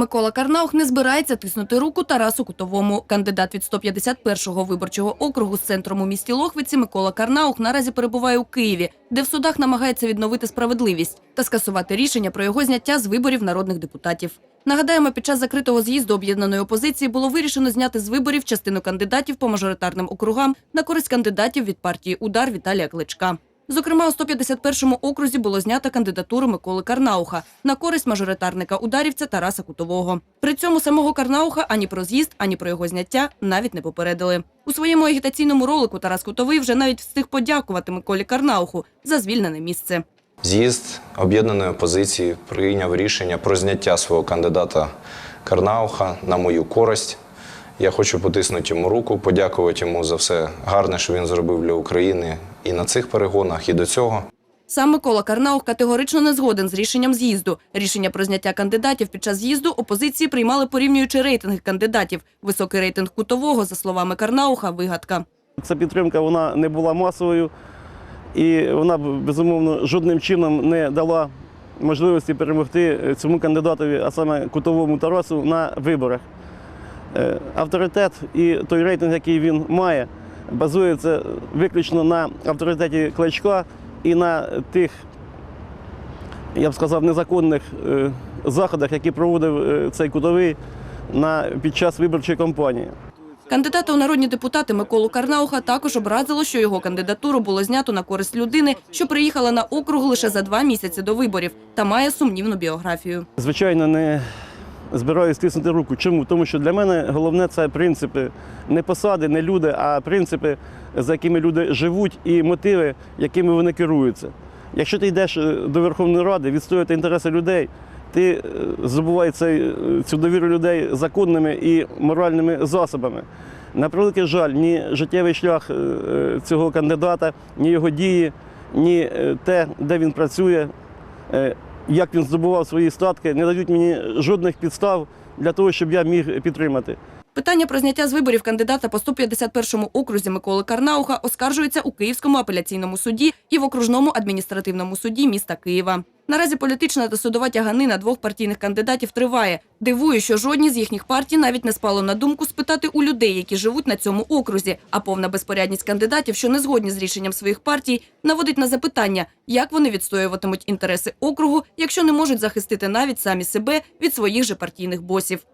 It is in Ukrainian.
Микола Карнаух не збирається тиснути руку Тарасу Кутовому. Кандидат від 151-го виборчого округу з центром у місті Лохвиці Микола Карнаух наразі перебуває у Києві, де в судах намагається відновити справедливість та скасувати рішення про його зняття з виборів народних депутатів. Нагадаємо, під час закритого з'їзду об'єднаної опозиції було вирішено зняти з виборів частину кандидатів по мажоритарним округам на користь кандидатів від партії Удар Віталія Кличка. Зокрема, у 151-му окрузі було знято кандидатуру Миколи Карнауха на користь мажоритарника ударівця Тараса Кутового. При цьому самого Карнауха ані про з'їзд, ані про його зняття навіть не попередили. У своєму агітаційному ролику Тарас Кутовий вже навіть встиг подякувати Миколі Карнауху за звільнене місце. З'їзд об'єднаної опозиції прийняв рішення про зняття свого кандидата Карнауха на мою користь. Я хочу потиснути йому руку, подякувати йому за все гарне, що він зробив для України і на цих перегонах, і до цього. Сам Микола Карнаух категорично не згоден з рішенням з'їзду. Рішення про зняття кандидатів під час з'їзду опозиції приймали порівнюючи рейтинги кандидатів. Високий рейтинг Кутового, за словами Карнауха, вигадка. Ця підтримка вона не була масовою і вона безумовно жодним чином не дала можливості перемогти цьому кандидатові, а саме кутовому Тарасу, на виборах. Е, Авторитет і той рейтинг, який він має, базується виключно на авторитеті Кличка і на тих, я б сказав, незаконних е, заходах, які проводив е, цей кутовий на, під час виборчої кампанії. Кандидата у народні депутати Миколу Карнауха також образило, що його кандидатуру було знято на користь людини, що приїхала на округ лише за два місяці до виборів та має сумнівну біографію. Звичайно, не збираюсь тиснути руку. Чому? Тому що для мене головне це принципи не посади, не люди, а принципи, за якими люди живуть, і мотиви, якими вони керуються. Якщо ти йдеш е, до Верховної Ради відстоювати інтереси людей, ти е, здобуваєш цей, е, цю довіру людей законними і моральними засобами. На превеликий жаль, ні життєвий шлях цього кандидата, ні його дії, ні те, де він працює, як він здобував свої статки, не дають мені жодних підстав для того, щоб я міг підтримати. Питання про зняття з виборів кандидата по 151-му окрузі Миколи Карнауха оскаржується у Київському апеляційному суді і в окружному адміністративному суді міста Києва. Наразі політична та судова тяганина двох партійних кандидатів триває. Дивує, що жодні з їхніх партій навіть не спало на думку спитати у людей, які живуть на цьому окрузі. А повна безпорядність кандидатів, що не згодні з рішенням своїх партій, наводить на запитання, як вони відстоюватимуть інтереси округу, якщо не можуть захистити навіть самі себе від своїх же партійних босів.